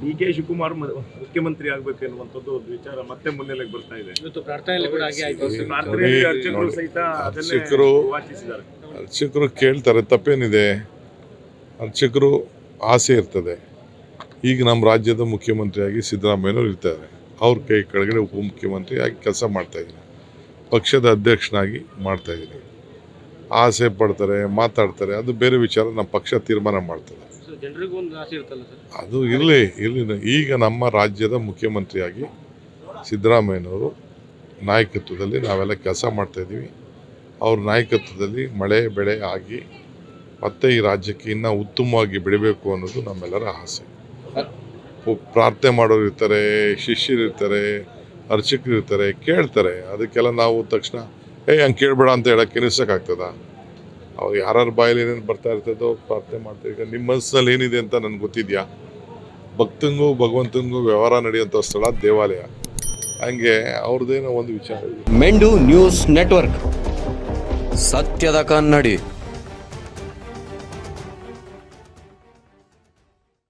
D K Shivakumar ಮುಖ್ಯಮಂತ್ರಿ ಆಗ್ಬೇಕು ಎನ್ನುವಂಥದ್ದು ಒಂದು ವಿಚಾರ ಮತ್ತೆ ಮುನ್ನೆಲೆಗೆ ಬರ್ತಾ ಇದೆ. ಅರ್ಚಕರು ಸಹಿತ ಅದನ್ನೇ ಅರ್ಚಕರು ಕೇಳ್ತಾರೆ ತಪ್ಪೇನಿದೆ? ಅರ್ಚಕರು ಆಸೆ ಇರ್ತದೆ. ಈಗ ನಮ್ಮ ರಾಜ್ಯದ ಮುಖ್ಯಮಂತ್ರಿಯಾಗಿ ಸಿದ್ದರಾಮಯ್ಯನವರು ಇರ್ತಾರೆ. ಅವ್ರ ಕೈ ಕೆಳಗಡೆ ಉಪಮುಖ್ಯಮಂತ್ರಿಯಾಗಿ ಕೆಲಸ ಮಾಡ್ತಾ ಇದ್ದೀನಿ ಪಕ್ಷದ ಅಧ್ಯಕ್ಷನಾಗಿ ಮಾಡ್ತಾ ಇದ್ದೀನಿ. ಆಸೆ ಪಡ್ತಾರೆ ಮಾತಾಡ್ತಾರೆ ಅದು ಬೇರೆ ವಿಚಾರ ನಮ್ಮ ಪಕ್ಷ ತೀರ್ಮಾನ ಮಾಡ್ತದೆ. ಅದು ಇರಲಿ ಇರಲಿ. ಈಗ ನಮ್ಮ ರಾಜ್ಯದ ಮುಖ್ಯಮಂತ್ರಿಯಾಗಿ ಸಿದ್ದರಾಮಯ್ಯನವರು ನಾಯಕತ್ವದಲ್ಲಿ ನಾವೆಲ್ಲ ಕೆಲಸ ಮಾಡ್ತಾಯಿದ್ದೀವಿ ಅವ್ರ ನಾಯಕತ್ವದಲ್ಲಿ ಮಳೆ ಬೆಳೆ ಆಗಿ ಮತ್ತೆ ಈ ರಾಜ್ಯಕ್ಕೆ ಇನ್ನೂ ಉತ್ತಮವಾಗಿ ಬೆಳಿಬೇಕು ಅನ್ನೋದು ನಮ್ಮೆಲ್ಲರ ಆಸೆ. ಪ್ರಾರ್ಥನೆ ಮಾಡೋರು ಇರ್ತಾರೆ ಶಿಷ್ಯರು ಇರ್ತಾರೆ ಅರ್ಚಕರು ಇರ್ತಾರೆ ಕೇಳ್ತಾರೆ. ಅದಕ್ಕೆಲ್ಲ ನಾವು ತಕ್ಷಣ ಏಯ್ ಹಂಗೆ ಕೇಳಬೇಡ ಅಂತ ಹೇಳಕ್ಕೆ ನಿಲ್ಸೋಕ್ಕಾಗ್ತದ? ಅವ್ರು ಯಾರ್ಯಾರ ಬಾಯಲ್ಲಿ ಏನೇನು ಬರ್ತಾ ಇರ್ತದೋ ಪ್ರಾರ್ಥನೆ ಮಾಡ್ತಾರೆ. ಈಗ ನಿಮ್ಮ ಮನಸ್ಸಿನಲ್ಲಿ ಏನಿದೆ ಅಂತ ನನಗೆ ಗೊತ್ತಿದೆಯಾ? ಭಕ್ತಂಗೂ ಭಗವಂತನಿಗೂ ವ್ಯವಹಾರ ನಡೆಯುವಂಥ ಸ್ಥಳ ದೇವಾಲಯ. ಹಂಗೆ ಅವ್ರದ್ದೇನೋ ಒಂದು ವಿಚಾರ ಮೆಂಡು ನ್ಯೂಸ್ ನೆಟ್ವರ್ಕ್. ಸತ್ಯದ ಕನ್ನಡಿ.